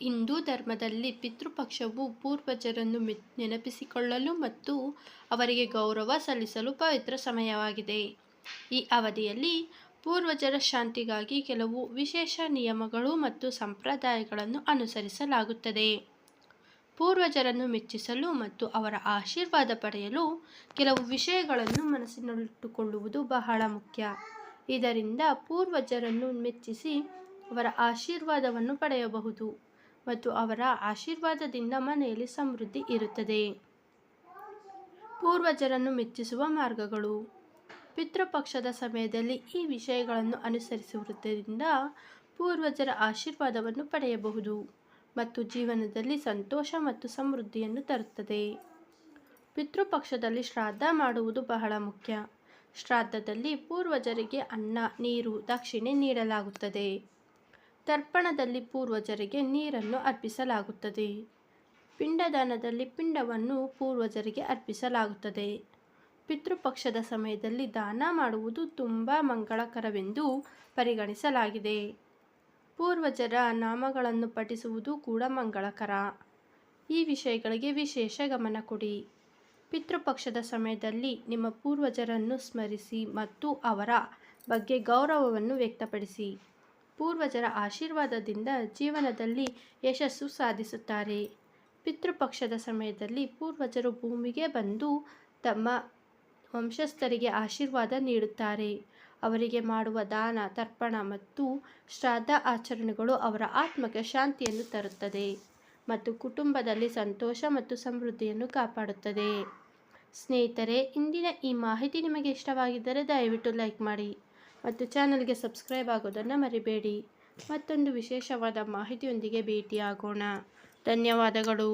ಹಿಂದೂ ಧರ್ಮದಲ್ಲಿ ಪಿತೃಪಕ್ಷವು ಪೂರ್ವಜರನ್ನು ನೆನಪಿಸಿಕೊಳ್ಳಲು ಮತ್ತು ಅವರಿಗೆ ಗೌರವ ಸಲ್ಲಿಸಲು ಪವಿತ್ರ ಸಮಯವಾಗಿದೆ. ಈ ಅವಧಿಯಲ್ಲಿ ಪೂರ್ವಜರ ಶಾಂತಿಗಾಗಿ ಕೆಲವು ವಿಶೇಷ ನಿಯಮಗಳು ಮತ್ತು ಸಂಪ್ರದಾಯಗಳನ್ನು ಅನುಸರಿಸಲಾಗುತ್ತದೆ. ಪೂರ್ವಜರನ್ನು ಮೆಚ್ಚಿಸಲು ಮತ್ತು ಅವರ ಆಶೀರ್ವಾದ ಪಡೆಯಲು ಕೆಲವು ವಿಷಯಗಳನ್ನು ಮನಸ್ಸಿನಲ್ಲಿಟ್ಟುಕೊಳ್ಳುವುದು ಬಹಳ ಮುಖ್ಯ. ಇದರಿಂದ ಪೂರ್ವಜರನ್ನು ಮೆಚ್ಚಿಸಿ ಅವರ ಆಶೀರ್ವಾದವನ್ನು ಪಡೆಯಬಹುದು. ಮತ್ತು ಅವರ ಆಶೀರ್ವಾದದಿಂದ ಮನೆಯಲ್ಲಿ ಸಮೃದ್ಧಿ ಇರುತ್ತದೆ. ಪೂರ್ವಜರನ್ನು ಮೆಚ್ಚಿಸುವ ಮಾರ್ಗಗಳು. ಪಿತೃಪಕ್ಷದ ಸಮಯದಲ್ಲಿ ಈ ವಿಷಯಗಳನ್ನು ಅನುಸರಿಸುವುದರಿಂದ ಪೂರ್ವಜರ ಆಶೀರ್ವಾದವನ್ನು ಪಡೆಯಬಹುದು ಮತ್ತು ಜೀವನದಲ್ಲಿ ಸಂತೋಷ ಮತ್ತು ಸಮೃದ್ಧಿಯನ್ನು ತರುತ್ತದೆ. ಪಿತೃಪಕ್ಷದಲ್ಲಿ ಶ್ರಾದ್ದ ಮಾಡುವುದು ಬಹಳ ಮುಖ್ಯ. ಶ್ರಾದ್ದದಲ್ಲಿ ಪೂರ್ವಜರಿಗೆ ಅನ್ನ, ನೀರು, ದಕ್ಷಿಣೆ ನೀಡಲಾಗುತ್ತದೆ. ತರ್ಪಣದಲ್ಲಿ ಪೂರ್ವಜರಿಗೆ ನೀರನ್ನು ಅರ್ಪಿಸಲಾಗುತ್ತದೆ. ಪಿಂಡದಾನದಲ್ಲಿ ಪಿಂಡವನ್ನು ಪೂರ್ವಜರಿಗೆ ಅರ್ಪಿಸಲಾಗುತ್ತದೆ. ಪಿತೃಪಕ್ಷದ ಸಮಯದಲ್ಲಿ ದಾನ ಮಾಡುವುದು ತುಂಬ ಮಂಗಳಕರವೆಂದು ಪರಿಗಣಿಸಲಾಗಿದೆ. ಪೂರ್ವಜರ ನಾಮಗಳನ್ನು ಪಠಿಸುವುದು ಕೂಡ ಮಂಗಳಕರ. ಈ ವಿಷಯಗಳಿಗೆ ವಿಶೇಷ ಗಮನ ಕೊಡಿ. ಪಿತೃಪಕ್ಷದ ಸಮಯದಲ್ಲಿ ನಿಮ್ಮ ಪೂರ್ವಜರನ್ನು ಸ್ಮರಿಸಿ ಮತ್ತು ಅವರ ಬಗ್ಗೆ ಗೌರವವನ್ನು ವ್ಯಕ್ತಪಡಿಸಿ. ಪೂರ್ವಜರ ಆಶೀರ್ವಾದದಿಂದ ಜೀವನದಲ್ಲಿ ಯಶಸ್ಸು ಸಾಧಿಸುತ್ತಾರೆ. ಪಿತೃಪಕ್ಷದ ಸಮಯದಲ್ಲಿ ಪೂರ್ವಜರು ಭೂಮಿಗೆ ಬಂದು ತಮ್ಮ ವಂಶಸ್ಥರಿಗೆ ಆಶೀರ್ವಾದ ನೀಡುತ್ತಾರೆ. ಅವರಿಗೆ ಮಾಡುವ ದಾನ, ತರ್ಪಣ ಮತ್ತು ಶ್ರಾದ್ದ ಆಚರಣೆಗಳು ಅವರ ಆತ್ಮಕ್ಕೆ ಶಾಂತಿಯನ್ನು ತರುತ್ತದೆ ಮತ್ತು ಕುಟುಂಬದಲ್ಲಿ ಸಂತೋಷ ಮತ್ತು ಸಮೃದ್ಧಿಯನ್ನು ಕಾಪಾಡುತ್ತದೆ. ಸ್ನೇಹಿತರೆ, ಇಂದಿನ ಈ ಮಾಹಿತಿ ನಿಮಗೆ ಇಷ್ಟವಾಗಿದ್ದರೆ ದಯವಿಟ್ಟು ಲೈಕ್ ಮಾಡಿ. ಮತ್ತು ಚಾನಲ್ಗೆ ಸಬ್ಸ್ಕ್ರೈಬ್ ಆಗೋದನ್ನು ಮರಿಬೇಡಿ. ಮತ್ತೊಂದು ವಿಶೇಷವಾದ ಮಾಹಿತಿಯೊಂದಿಗೆ ಭೇಟಿಯಾಗೋಣ. ಧನ್ಯವಾದಗಳು.